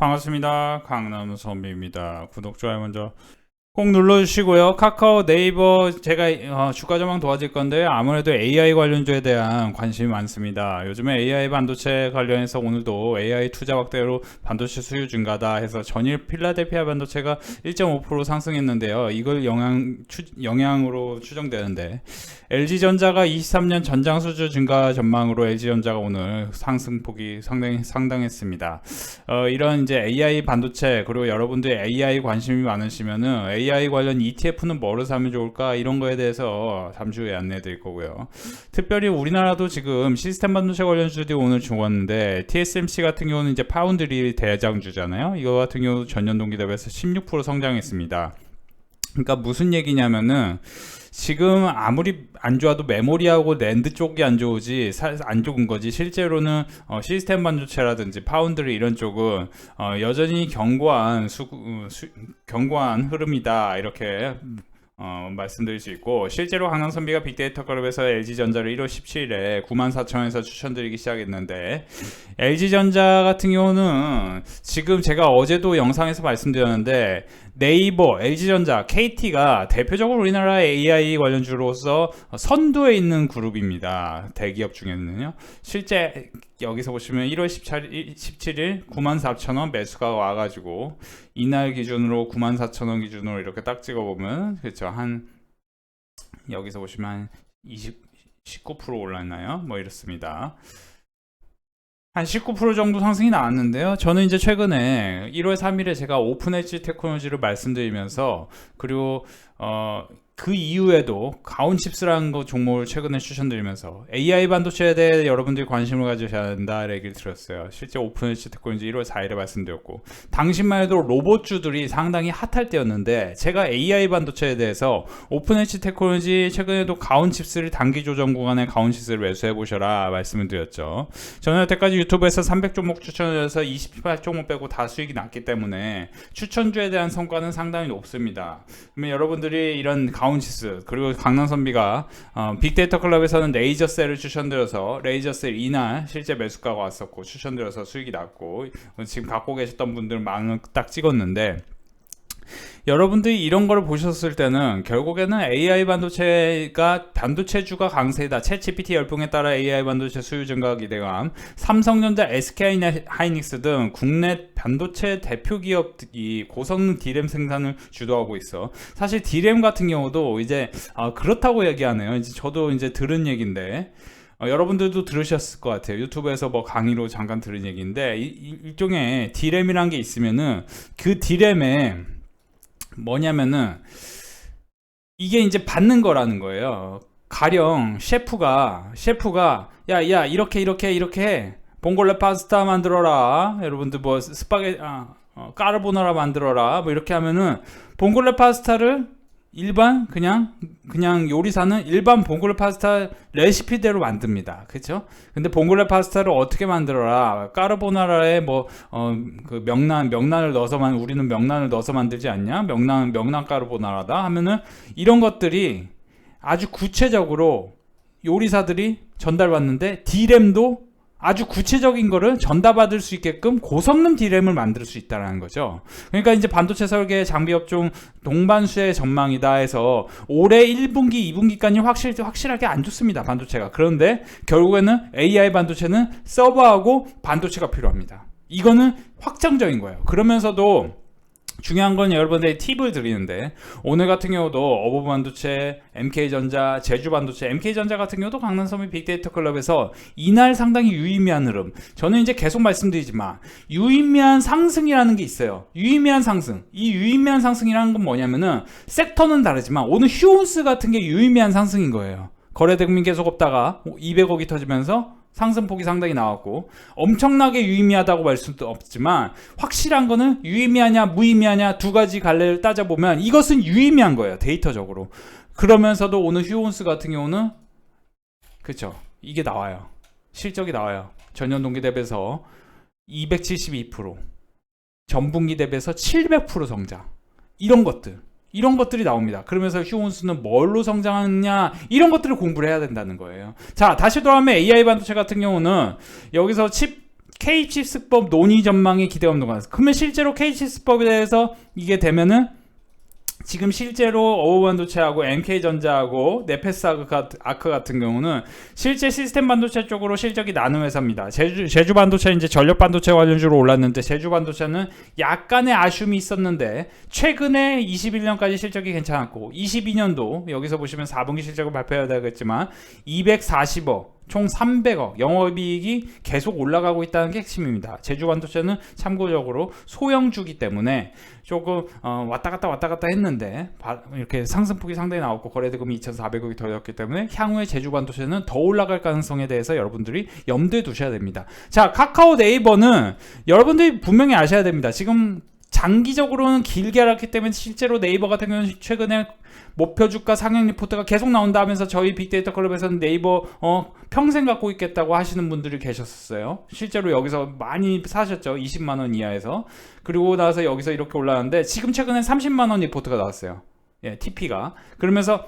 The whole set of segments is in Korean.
반갑습니다. 강남 선비입니다. 구독, 좋아요 먼저 꼭 눌러주시고요. 카카오, 네이버 제가 어, 주가 전망 도와줄 건데 아무래도 AI 관련주에 대한 관심이 많습니다. 요즘에 AI 반도체 관련해서 오늘도 AI 투자 확대로 반도체 수요 증가다 해서 전일 필라델피아 반도체가 1.5% 상승했는데요. 이걸 영향 추, 영향으로 추정되는데 LG전자가 23년 전장 수주 증가 전망으로 LG전자가 오늘 상승폭이 상당히 상당했습니다. 어, 이런 이제 AI 반도체 그리고 여러분들이 AI 관심이 많으시면은 AI 관련 ETF는 뭐를 사면 좋을까 이런 거에 대해서 잠시 후에 안내해 드릴 거고요. 특별히 우리나라도 지금 시스템 반도체 관련 주들이 오늘 좋았는데 TSMC 같은 경우는 이제 파운드리 대장주잖아요. 이거 같은 경우 전년 동기 대비해서 16% 성장했습니다. 그러니까 무슨 얘기냐면은 지금 아무리 안 좋아도 메모리하고 랜드 쪽이 안 좋으지 사- 안 좋은 거지. 실제로는 어, 시스템 반도체라든지 파운드리 이런 쪽은 어, 여전히 견고한 수, 어, 수- 견고한 흐름이다. 이렇게 어, 말씀드릴 수 있고 실제로 강남선비가 빅데이터 클럽에서 LG전자를 1월 17일에 94,000원에서 추천드리기 시작했는데 LG전자 같은 경우는 지금 제가 어제도 영상에서 말씀드렸는데 네이버, LG전자, KT가 대표적으로 우리나라 AI 관련주로서 선두에 있는 그룹입니다. 대기업 중에는요. 실제 여기서 보시면 1월 17일, 17일 94,000원 매수가 와가지고 이날 기준으로 94,000원 기준으로 이렇게 딱 찍어보면 그렇죠. 한 여기서 보시면 한 20, 19% 올랐나요? 뭐 이렇습니다. 한 19% 정도 상승이 나왔는데요. 저는 이제 최근에 1월 3일에 제가 오픈 엣지 테크놀로지를 말씀드리면서 그리고 어, 그 이후에도 가온칩스라는 거 종목을 최근에 추천드리면서 AI 반도체에 대해 여러분들이 관심을 가지셔야 한다 얘기를 들었어요. 실제 오픈 엣지 테크놀로지 1월 4일에 말씀드렸고 당신만 해도 로봇주들이 상당히 핫할 때였는데 제가 AI 반도체에 대해서 오픈 엣지 테크놀로지 최근에도 가온칩스를 단기 조정 구간에 가온칩스를 매수해 보셔라 말씀을 드렸죠. 저는 여태까지 유튜브에서 300 종목 추천해서 28 종목 빼고 다 수익이 났기 때문에 추천주에 대한 성과는 상당히 높습니다. 그러면 여러분들이 이런 가온 치스 그리고 강남선비가 어, 빅데이터 클럽에서는 레이저셀을 추천드려서 레이저셀 이날 실제 매수가가 왔었고 추천드려서 수익이 났고 지금 갖고 계셨던 분들 많은 딱 찍었는데 여러분들이 이런 거를 보셨을 때는 결국에는 AI 반도체가 반도체주가 강세다. 챗GPT 열풍에 따라 AI 반도체 수요 증가 기대감. 삼성전자, SK 하이닉스 등 국내 반도체 대표 기업이 고성능 D램 생산을 주도하고 있어. 사실 D램 같은 경우도 이제 아, 그렇다고 얘기하네요. 이제 저도 이제 들은 얘기인데 어, 여러분들도 들으셨을 것 같아요. 유튜브에서 뭐 강의로 잠깐 들은 얘기인데 이- 이- 일종의 D램이란 게 있으면은 그 D램에 뭐냐면은 이게 이제 받는 거라는 거예요. 가령 셰프가 셰프가 야 야 이렇게 이렇게 이렇게 해. 봉골레 파스타 만들어라. 여러분들 뭐 스파게 아, 어, 까르보나라 만들어라. 뭐 이렇게 하면은 봉골레 파스타를 일반 그냥 그냥 요리사는 일반 봉골레 파스타 레시피대로 만듭니다. 그렇죠? 근데 봉골레 파스타를 어떻게 만들어라? 까르보나라에 뭐어그 명란 명란을 넣어서만 우리는 명란을 넣어서 만들지 않냐? 명란 명란 까르보나라다 하면은 이런 것들이 아주 구체적으로 요리사들이 전달받는데 디램도 아주 구체적인 거를 전달받을 수 있게끔 고성능 디램을 만들 수 있다라는 거죠. 그러니까 이제 반도체 설계 장비 업종 동반수의 전망이다 해서 올해 1분기, 2분기까지 확실 확실하게 안 좋습니다. 반도체가. 그런데 결국에는 AI 반도체는 서버하고 반도체가 필요합니다. 이거는 확정적인 거예요. 그러면서도 중요한 건 여러분들이 팁을 드리는데 오늘 같은 경우도 어부 반도체, MK전자, 제주 반도체, MK전자 같은 경우도 강남섬의 빅데이터 클럽에서 이날 상당히 유의미한 흐름. 저는 이제 계속 말씀드리지만 유의미한 상승이라는 게 있어요. 유의미한 상승. 이 유의미한 상승이라는 건 뭐냐면은 섹터는 다르지만 오늘 휴온스 같은 게 유의미한 상승인 거예요. 거래 대금이 계속 없다가 200억이 터지면서 상승폭이 상당히 나왔고 엄청나게 유의미하다고 말 수도 없지만 확실한 거는 유의미하냐 무의미하냐 두 가지 갈래를 따져보면 이것은 유의미한 거예요 데이터적으로. 그러면서도 오늘 휴온스 같은 경우는 그쵸 이게 나와요. 실적이 나와요. 전년 동기 대비해서 272% 전분기 대비해서 700% 성장. 이런 것들 이런 것들이 나옵니다. 그러면서 휴온수는 뭘로 성장하느냐 이런 것들을 공부를 해야 된다는 거예요. 자 다시 돌아오면 AI 반도체 같은 경우는 여기서 칩 K칩스법 논의 전망에 기대가 없는 거야. 그러면 실제로 K칩스법에 대해서 이게 되면은 지금 실제로 어우 반도체하고 MK전자하고 네페스 아크 같은 경우는 실제 시스템 반도체 쪽으로 실적이 나는 회사입니다. 제주, 제주 반도체 이제 전력 반도체 관련주로 올랐는데 제주 반도체는 약간의 아쉬움이 있었는데 최근에 21년까지 실적이 괜찮았고 22년도 여기서 보시면 4분기 실적을 발표해야 되겠지만 240억 총 300억 영업이익이 계속 올라가고 있다는 게 핵심입니다. 제주 반도체는 참고적으로 소형주기 때문에 조금 어, 왔다 갔다 왔다 갔다 했는데 바, 이렇게 상승폭이 상당히 나왔고 거래대금이 2,400억이 더였기 때문에 향후에 제주 반도체는 더 올라갈 가능성에 대해서 여러분들이 염두에 두셔야 됩니다. 자 카카오 네이버는 여러분들이 분명히 아셔야 됩니다. 지금 장기적으로는 길게 알았기 때문에 실제로 네이버 같은 경우는 최근에 목표 주가 상향 리포트가 계속 나온다면서 저희 빅데이터 클럽에서는 네이버 어, 평생 갖고 있겠다고 하시는 분들이 계셨어요. 실제로 여기서 많이 사셨죠. 20만 원 이하에서. 그리고 나서 여기서 이렇게 올라왔는데 지금 최근에 30만 원 리포트가 나왔어요. 예, TP가. 그러면서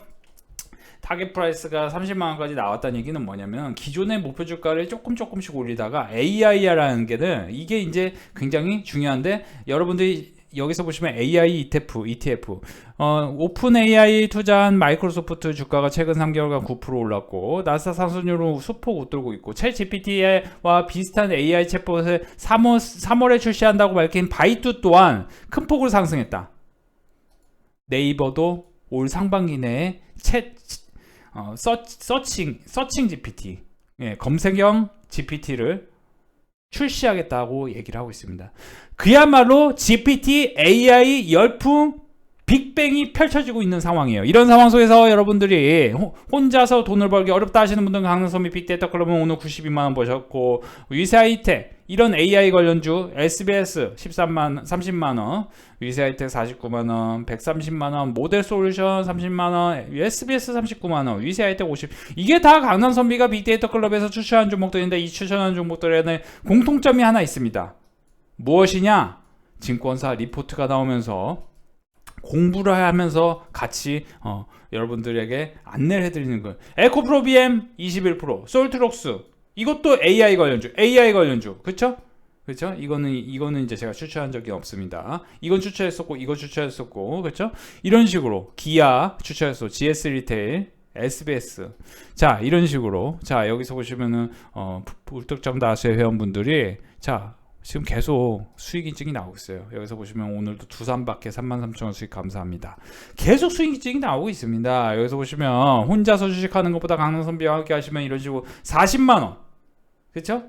타겟 프라이스가 30만 원까지 나왔다는 얘기는 뭐냐면 기존의 목표 주가를 조금 조금씩 올리다가 AIR라는 게는 이게 이제 굉장히 중요한데 여러분들이 여기서 보시면 AI ETF, ETF, 어, 오픈 AI 투자한 마이크로소프트 주가가 최근 3개월간 9% 올랐고 나스닥 상승률은 수폭 웃돌고 있고 챗 GPT와 비슷한 AI 챗봇을 3월, 3월에 출시한다고 밝힌 바이투 또한 큰 폭으로 상승했다. 네이버도 올 상반기 내에 챗 어, 서, 서칭 서칭 GPT 예, 검색형 GPT를 출시하겠다고 얘기를 하고 있습니다. 그야말로 GPT AI 열풍 빅뱅이 펼쳐지고 있는 상황이에요. 이런 상황 속에서 여러분들이 호, 혼자서 돈을 벌기 어렵다 하시는 분들은 강남섬이 빅데이터 클럽은 오늘 92만 원 버셨고 위세하이텍 이런 AI 관련주 SBS 13만 30만 원, 위세하이텍 49만 원, 130만 원, 모델 솔루션 30만 원, SBS 39만 원, 위세하이텍 50 이게 다 강남선비가 빅데이터 클럽에서 추천한 종목들인데 이 추천한 종목들에는 공통점이 하나 있습니다. 무엇이냐? 증권사 리포트가 나오면서 공부를 하면서 같이 어, 여러분들에게 안내를 해드리는 거예요. 에코프로 BM 21%, 솔트록스 이것도 AI 관련주, AI 관련주, 그렇죠? 그렇죠? 이거는 이거는 이제 제가 추천한 적이 없습니다. 이건 추천했었고, 이거 추천했었고, 그렇죠? 이런 식으로 기아 추천했어, GS 리테일, SBS. 자, 이런 식으로 자 여기서 보시면은 어, 불특정 다수의 회원분들이 자 지금 계속 수익 인증이 나오고 있어요. 여기서 보시면 오늘도 두산밖에 33,000원 수익 감사합니다. 계속 수익 인증이 나오고 있습니다. 여기서 보시면 혼자서 주식하는 것보다 강남선비와 함께 하시면 이런 식으로 40만 원. 그렇죠?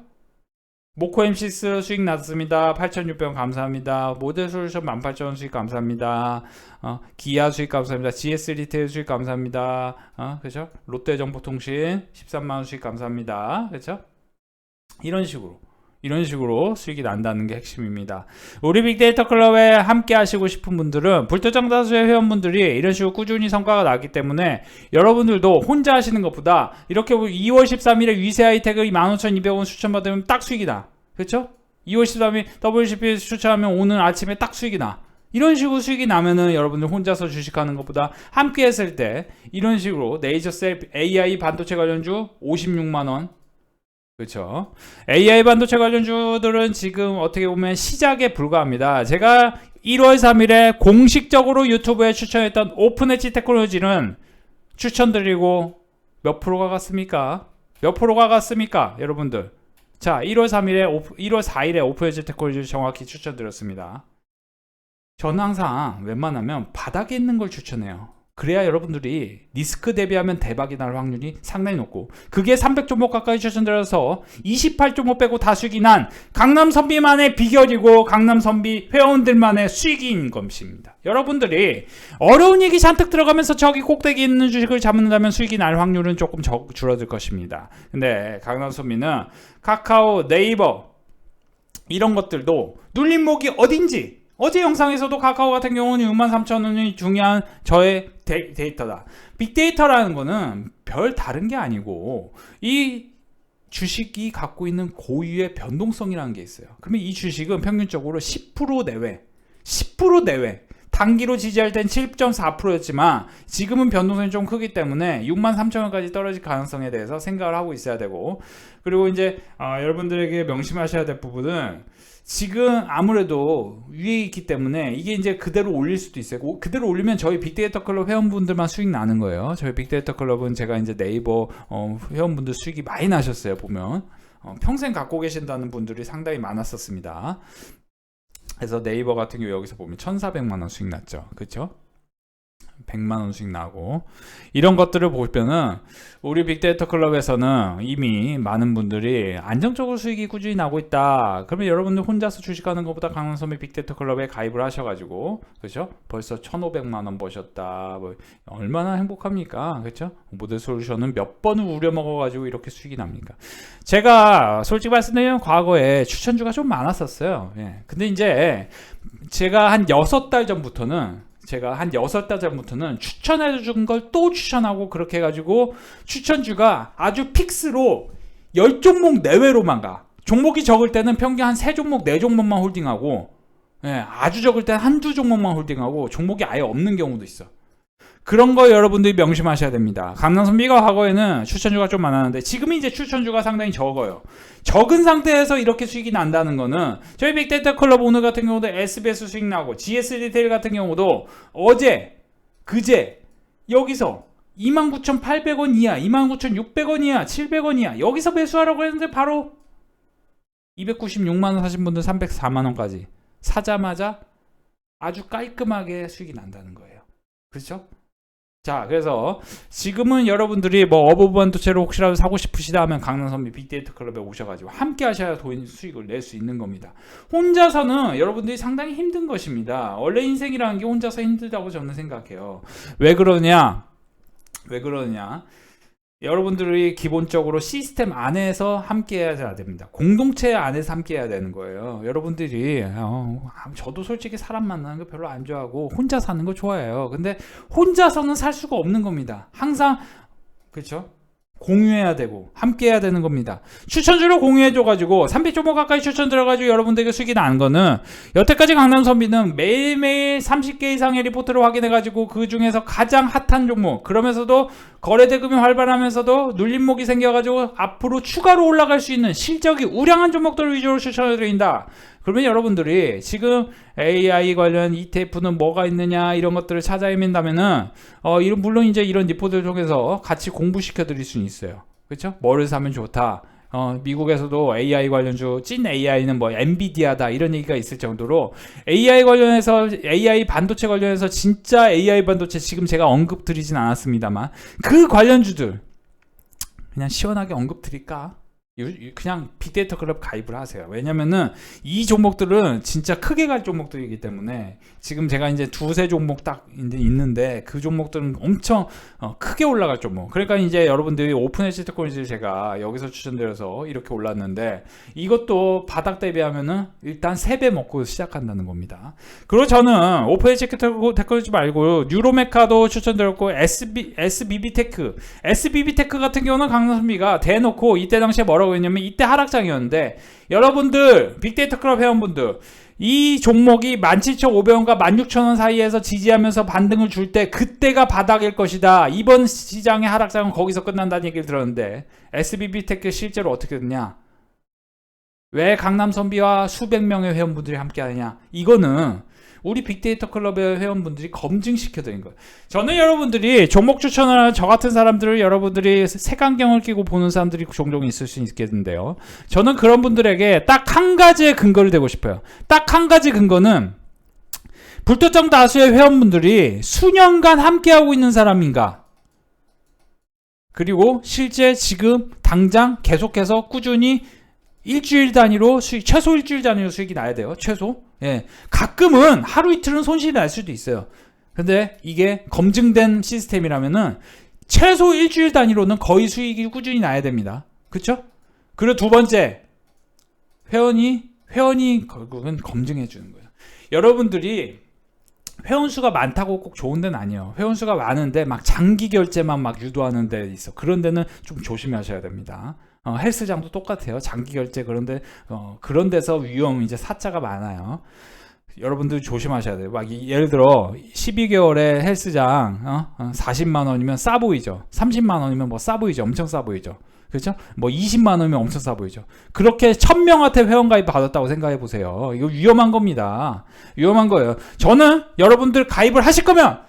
모코 MC스 수익 났습니다. 8,600원 감사합니다. 모델 솔루션 18,000원 수익 감사합니다. 어, 기아 수익 감사합니다. GS 리테일 수익 감사합니다. 어, 그죠? 롯데정보통신 13만원 수익 감사합니다. 그죠? 이런 식으로. 이런 식으로 수익이 난다는 게 핵심입니다. 우리 빅데이터 클럽에 함께 하시고 싶은 분들은 불특정 다수의 회원분들이 이런 식으로 꾸준히 성과가 나기 때문에 여러분들도 혼자 하시는 것보다 이렇게 2월 13일에 위세 하이텍을 15,200원 추천받으면 딱 수익이 나. 그렇죠? 2월 13일 WCP 추천하면 오늘 아침에 딱 수익이 나. 이런 식으로 수익이 나면은 여러분들 혼자서 주식하는 것보다 함께 했을 때 이런 식으로 네이저셀 AI 반도체 관련주 56만원 그렇죠. AI 반도체 관련주들은 지금 어떻게 보면 시작에 불과합니다. 제가 1월 3일에 공식적으로 유튜브에 추천했던 오픈 엣지 테크놀로지는 추천드리고 몇 프로가 갔습니까? 몇 프로가 갔습니까? 여러분들. 자, 1월 3일에 오프, 1월 4일에 오픈 엣지 테크놀로지를 정확히 추천드렸습니다. 저는 항상 웬만하면 바닥에 있는 걸 추천해요. 그래야 여러분들이 리스크 대비하면 대박이 날 확률이 상당히 높고 그게 300종목 가까이 추천드려서 28종목 빼고 다 수익이 난 강남 선비만의 비결이고 강남 선비 회원들만의 수익인 것입니다. 여러분들이 어려운 얘기 잔뜩 들어가면서 저기 꼭대기 있는 주식을 잡는다면 수익이 날 확률은 조금 적, 줄어들 것입니다. 근데 강남 선비는 카카오, 네이버 이런 것들도 눌림목이 어딘지 어제 영상에서도 카카오 같은 경우는 63,000원이 중요한 저의 데, 이터다 빅데이터라는 거는 별 다른 게 아니고 이 주식이 갖고 있는 고유의 변동성이라는 게 있어요. 그러면 이 주식은 평균적으로 10% 내외, 10% 내외 단기로 지지할 땐 7.4%였지만 지금은 변동성이 좀 크기 때문에 6만 3천 원까지 떨어질 가능성에 대해서 생각을 하고 있어야 되고 그리고 이제 아, 여러분들에게 명심하셔야 될 부분은 지금 아무래도 위에 있기 때문에 이게 이제 그대로 올릴 수도 있어요. 오- 그대로 올리면 저희 빅데이터 클럽 회원분들만 수익 나는 거예요. 저희 빅데이터 클럽은 제가 이제 네이버 어, 회원분들 수익이 많이 나셨어요. 보면 어, 평생 갖고 계신다는 분들이 상당히 많았었습니다. 그래서 네이버 같은 경우 여기서 보면 1,400만 원 수익 났죠. 그렇죠? 100만 원 수익 나고 이런 것들을 보면은 우리 빅데이터 클럽에서는 이미 많은 분들이 안정적으로 수익이 꾸준히 나고 있다. 그러면 여러분들 혼자서 주식하는 것보다 강원섬의 빅데이터 클럽에 가입을 하셔가지고 그렇죠? 벌써 1,500만 원 버셨다. 뭐 얼마나 행복합니까? 그렇죠? 모델 솔루션은 몇 번을 우려 먹어가지고 이렇게 수익이 납니까? 제가 솔직히 말씀드리면 과거에 추천주가 좀 많았었어요. 예. 근데 이제 제가 한 6달 전부터는 제가 한 6달 전부터는 추천해 준 걸 또 추천하고 그렇게 해가지고 추천주가 아주 픽스로 10종목 내외로만 가. 종목이 적을 때는 평균 한 3종목, 4종목만 홀딩하고 예, 아주 적을 때는 한두 종목만 홀딩하고 종목이 아예 없는 경우도 있어. 그런 거 여러분들이 명심하셔야 됩니다. 강남선비가 과거에는 추천주가 좀 많았는데 지금은 이제 추천주가 상당히 적어요. 적은 상태에서 이렇게 수익이 난다는 거는 저희 빅데이터 클럽 오늘 같은 경우도 SBS 수익 나고 GS 리테일 같은 경우도 어제 그제 여기서 29,800원 이하, 29,600원 이하, 700원 이하 여기서 매수하라고 했는데 바로 296만 원 사신 분들 304만 원까지 사자마자 아주 깔끔하게 수익이 난다는 거예요. 그렇죠? 자, 그래서 지금은 여러분들이 뭐 어부 반도체를 혹시라도 사고 싶으시다 하면 강남선비 빅데이터 클럽에 오셔가지고 함께 하셔야 돈 수익을 낼 수 있는 겁니다. 혼자서는 여러분들이 상당히 힘든 것입니다. 원래 인생이라는 게 혼자서 힘들다고 저는 생각해요. 왜 그러냐? 왜 그러냐? 여러분들이 기본적으로 시스템 안에서 함께 해야 됩니다. 공동체 안에서 함께 해야 되는 거예요. 여러분들이 어, 저도 솔직히 사람 만나는 거 별로 안 좋아하고 혼자 사는 거 좋아해요. 근데 혼자서는 살 수가 없는 겁니다. 항상 그렇죠? 공유해야 되고 함께 해야 되는 겁니다. 추천주를 공유해줘 가지고 300조모 가까이 추천 들어가지고 여러분들에게 수익이 나는 거는 여태까지 강남선비는 매일매일 30개 이상의 리포트를 확인해 가지고 그 중에서 가장 핫한 종목 그러면서도 거래 대금이 활발하면서도 눌림목이 생겨 가지고 앞으로 추가로 올라갈 수 있는 실적이 우량한 종목들을 위주로 추천해 드린다. 그러면 여러분들이 지금 AI 관련 ETF는 뭐가 있느냐 이런 것들을 찾아 헤맨다면은 어 이런 물론 이제 이런 리포트를 통해서 같이 공부시켜 드릴 수는 있어요. 그렇죠? 뭐를 사면 좋다. 어, 미국에서도 AI 관련주 찐 AI는 뭐 엔비디아다 이런 얘기가 있을 정도로 AI 관련해서 AI 반도체 관련해서 진짜 AI 반도체 지금 제가 언급 드리진 않았습니다만 그 관련주들 그냥 시원하게 언급 드릴까? 그냥 빅데이터 클럽 가입을 하세요. 왜냐면은 이 종목들은 진짜 크게 갈 종목들이기 때문에 지금 제가 이제 두세 종목 딱 이제 있는데 그 종목들은 엄청 어, 크게 올라갈 종목. 그러니까 이제 여러분들이 오픈 특권을 제가 여기서 추천드려서 이렇게 올랐는데 이것도 바닥 대비하면은 일단 세배 먹고 시작한다는 겁니다. 그리고 저는 오픈 테크놀로지 말고 뉴로메카도 추천드렸고 SB, SBB테크 SBB테크 같은 경우는 강남선비가 대놓고 이때 당시에 뭐라 고 했냐면 이때 하락장이었는데 여러분들 빅데이터 클럽 회원분들 이 종목이 17,500원과 16,000원 사이에서 지지하면서 반등을 줄 때 그때가 바닥일 것이다. 이번 시장의 하락장은 거기서 끝난다는 얘기를 들었는데 SBB테크 실제로 어떻게 됐냐? 왜 강남 선비와 수백 명의 회원분들이 함께 하느냐? 이거는 우리 빅데이터 클럽의 회원분들이 검증시켜드린 거예요. 저는 여러분들이 종목 추천을 하는 저 같은 사람들을 여러분들이 색안경을 끼고 보는 사람들이 종종 있을 수 있겠는데요. 저는 그런 분들에게 딱 한 가지의 근거를 대고 싶어요. 딱 한 가지 근거는 불특정 다수의 회원분들이 수년간 함께하고 있는 사람인가? 그리고 실제 지금 당장 계속해서 꾸준히 일주일 단위로 수익, 최소 일주일 단위로 수익이 나야 돼요. 최소. 예. 가끔은 하루 이틀은 손실이 날 수도 있어요. 근데 이게 검증된 시스템이라면은 최소 일주일 단위로는 거의 수익이 꾸준히 나야 됩니다. 그쵸? 그리고 두 번째, 회원이, 회원이 결국은 검증해 주는 거예요. 여러분들이 회원 수가 많다고 꼭 좋은 데는 아니에요. 회원 수가 많은데 막 장기 결제만 막 유도하는 데 있어. 그런 데는 좀 조심하셔야 됩니다. 어, 헬스장도 똑같아요. 장기 결제 그런데 어, 그런 데서 위험 이제 사자가 많아요. 여러분들 조심하셔야 돼요. 막 이- 예를 들어 12개월에 헬스장 어? 어, 40만 원이면 싸 보이죠. 30만 원이면 뭐 싸 보이죠. 엄청 싸 보이죠. 그렇죠? 뭐 20만 원이면 엄청 싸 보이죠. 그렇게 1000명한테 회원가입 받았다고 생각해 보세요. 이거 위험한 겁니다. 위험한 거예요. 저는 여러분들 가입을 하실 거면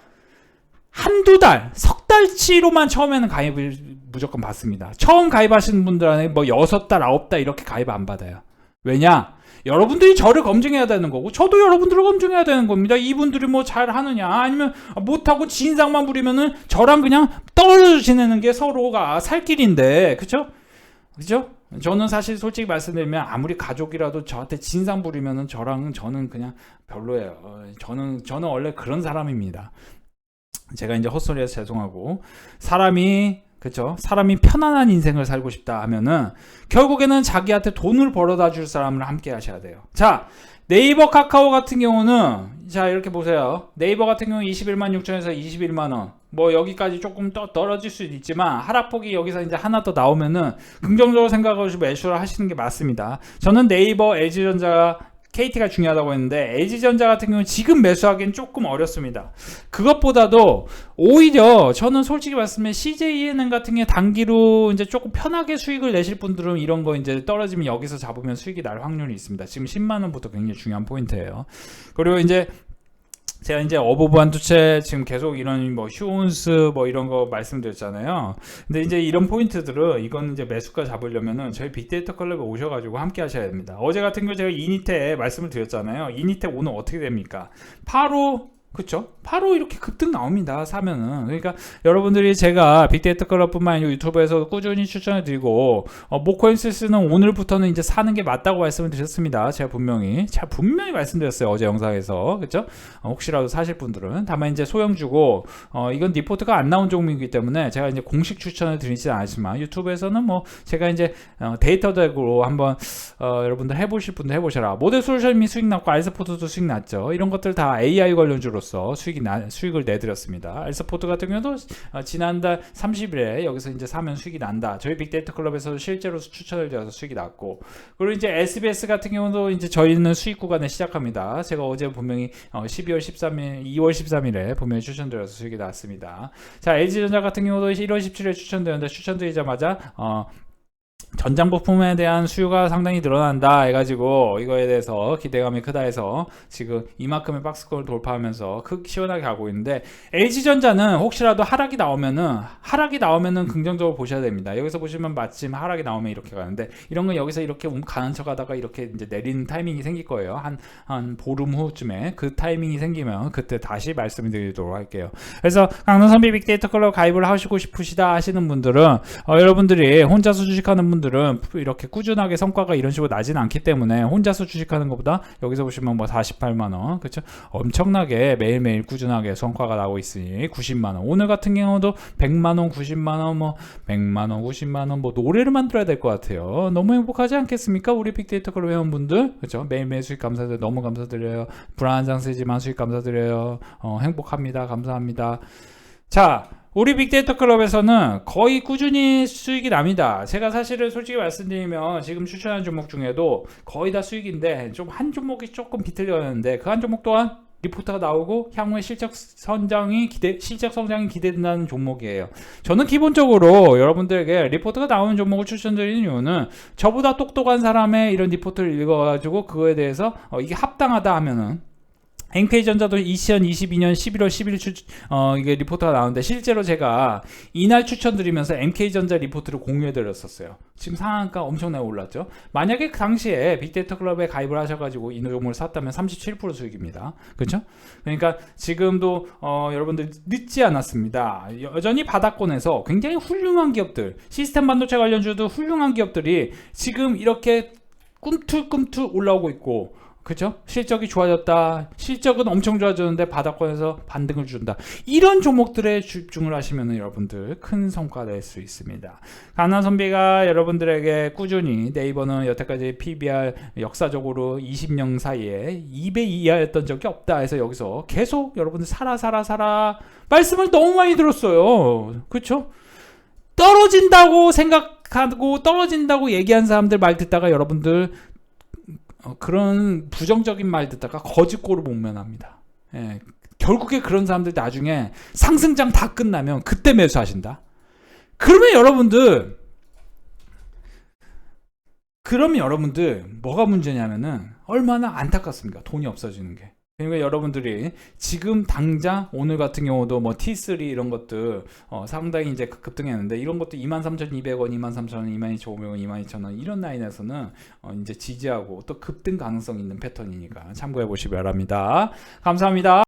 한두 달, 석 달치로만 처음에는 가입을 무조건 받습니다. 처음 가입하시는 분들한테 뭐 여섯 달, 아홉 달 이렇게 가입 안 받아요. 왜냐? 여러분들이 저를 검증해야 되는 거고 저도 여러분들을 검증해야 되는 겁니다. 이분들이 뭐 잘하느냐 아니면 못하고 진상만 부리면은 저랑 그냥 떨어져 지내는 게 서로가 살 길인데 그쵸? 그죠? 저는 사실 솔직히 말씀드리면 아무리 가족이라도 저한테 진상 부리면은 저랑 저는 그냥 별로예요. 어, 저는 저는 원래 그런 사람입니다. 제가 이제 헛소리해서 죄송하고 사람이 그쵸 사람이 편안한 인생을 살고 싶다 하면은 결국에는 자기한테 돈을 벌어다 줄 사람을 함께 하셔야 돼요. 자 네이버 카카오 같은 경우는 자 이렇게 보세요. 네이버 같은 경우 21만 6천에서 21만 원. 뭐 여기까지 조금 더 떨어질 수도 있지만 하락폭이 여기서 이제 하나 더 나오면은 긍정적으로 생각하시고 매수를 하시는 게 맞습니다. 저는 네이버, LG전자, KT가 중요하다고 했는데 LG전자 같은 경우는 지금 매수하기는 조금 어렵습니다. 그것보다도 오히려 저는 솔직히 말씀에 CJENM 같은 게 단기로 이제 조금 편하게 수익을 내실 분들은 이런 거 이제 떨어지면 여기서 잡으면 수익이 날 확률이 있습니다. 지금 10만 원부터 굉장히 중요한 포인트예요. 그리고 이제 제가 이제 어부부 한두채 지금 계속 이런 뭐 휴온스 뭐 이런 거 말씀드렸잖아요. 근데 이제 이런 포인트들은 이건 이제 매수가 잡으려면은 저희 빅데이터 클럽에 오셔가지고 함께 하셔야 됩니다. 어제 같은 경우 제가 이니테 말씀을 드렸잖아요. 이니테 오늘 어떻게 됩니까? 바로 그쵸? 바로 이렇게 급등 나옵니다. 사면은. 그러니까 여러분들이 제가 빅데이터 클럽뿐만 아니라 유튜브에서 꾸준히 추천해 드리고 어, 모코인시스는 오늘부터는 이제 사는 게 맞다고 말씀을 드렸습니다. 제가 분명히 제가 분명히 말씀드렸어요. 어제 영상에서. 그쵸? 어, 혹시라도 사실 분들은 다만 이제 소형 주고 어, 이건 리포트가 안 나온 종목이기 때문에 제가 이제 공식 추천을 드리지는 않지만 유튜브에서는 뭐 제가 이제 어, 데이터 덱으로 한번 어, 여러분들 해보실 분들 해보셔라. 모델 솔루션이 수익 났고 알스포트도 수익 났죠. 이런 것들 다 AI 관련주로 서 수익이 나, 수익을 내드렸습니다. 알스포트 같은 경우도 어, 지난달 30일에 여기서 이제 사면 수익이 난다. 저희 빅데이터 클럽에서 실제로 추천을 드려서 수익이 났고 그리고 이제 SBS 같은 경우도 이제 저희는 수익 구간에 시작합니다. 제가 어제 분명히 어, 12월 13일, 2월 13일에 분명히 추천드려서 수익이 났습니다. 자, LG전자 같은 경우도 1월 17일에 추천드렸는데 추천드리자마자 어, 전장 부품에 대한 수요가 상당히 늘어난다 해가지고 이거에 대해서 기대감이 크다 해서 지금 이만큼의 박스권을 돌파하면서 크 시원하게 가고 있는데 LG전자는 혹시라도 하락이 나오면은 하락이 나오면은 긍정적으로 보셔야 됩니다. 여기서 보시면 마침 하락이 나오면 이렇게 가는데 이런 건 여기서 이렇게 움- 가는 척 하다가 이렇게 이제 내리는 타이밍이 생길 거예요. 한 한 보름 후쯤에 그 타이밍이 생기면 그때 다시 말씀드리도록 할게요. 그래서 강릉선비 빅데이터 클럽 가입을 하시고 싶으시다 하시는 분들은 어, 여러분들이 혼자서 주식하는 분들은 이렇게 꾸준하게 성과가 이런 식으로 나진 않기 때문에 혼자서 주식하는 것보다 여기서 보시면 뭐 48만 원, 그렇죠? 엄청나게 매일매일 꾸준하게 성과가 나고 있으니 90만 원. 오늘 같은 경우도 100만 원, 90만 원, 뭐 100만 원, 90만 원, 뭐 노래를 만들어야 될 것 같아요. 너무 행복하지 않겠습니까? 우리 빅데이터 클럽 회원분들, 그렇죠? 매일매일 수익 감사드려요. 너무 감사드려요. 불안한 장세지만 수익 감사드려요. 어, 행복합니다. 감사합니다. 자, 우리 빅데이터 클럽에서는 거의 꾸준히 수익이 납니다. 제가 사실은 솔직히 말씀드리면 지금 추천한 종목 중에도 거의 다 수익인데 좀 한 종목이 조금 비틀렸는데 그 한 종목 또한 리포트가 나오고 향후에 실적 성장이 기대 실적 성장이 기대된다는 종목이에요. 저는 기본적으로 여러분들에게 리포트가 나오는 종목을 추천드리는 이유는 저보다 똑똑한 사람의 이런 리포트를 읽어가지고 그거에 대해서 어, 이게 합당하다 하면은 NK전자도 2022년 11월 10일 추, 어, 이게 리포트가 나오는데 실제로 제가 이날 추천드리면서 MK전자 리포트를 공유해드렸었어요. 지금 상한가 엄청나게 올랐죠. 만약에 그 당시에 빅데이터 클럽에 가입을 하셔가지고 이 종목을 샀다면 37% 수익입니다. 그렇죠? 그러니까 지금도 어, 여러분들 늦지 않았습니다. 여전히 바닥권에서 굉장히 훌륭한 기업들, 시스템 반도체 관련주도 훌륭한 기업들이 지금 이렇게 꿈틀꿈틀 올라오고 있고 그죠? 실적이 좋아졌다. 실적은 엄청 좋아졌는데 바닥권에서 반등을 준다. 이런 종목들에 집중을 하시면 여러분들 큰 성과 낼 수 있습니다. 가나 선비가 여러분들에게 꾸준히 네이버는 여태까지 PBR 역사적으로 20년 사이에 2배 이하였던 적이 없다 해서 여기서 계속 여러분들 살아 살아 살아 말씀을 너무 많이 들었어요. 그렇죠? 떨어진다고 생각 하고 떨어진다고 얘기한 사람들 말 듣다가 여러분들 어, 그런 부정적인 말 듣다가 거짓고로 목면합니다. 예, 결국에 그런 사람들 나중에 상승장 다 끝나면 그때 매수하신다. 그러면 여러분들 그러면 여러분들 뭐가 문제냐면은 얼마나 안타깝습니까? 돈이 없어지는 게. 그러니까 여러분들이 지금 당장 오늘 같은 경우도 뭐 T3 이런 것들 어, 상당히 이제 급등했는데 이런 것도 23,200원, 23,000원, 22,500원, 22,000원 이런 라인에서는 어, 이제 지지하고 또 급등 가능성 있는 패턴이니까 참고해 보시기 바랍니다. 감사합니다.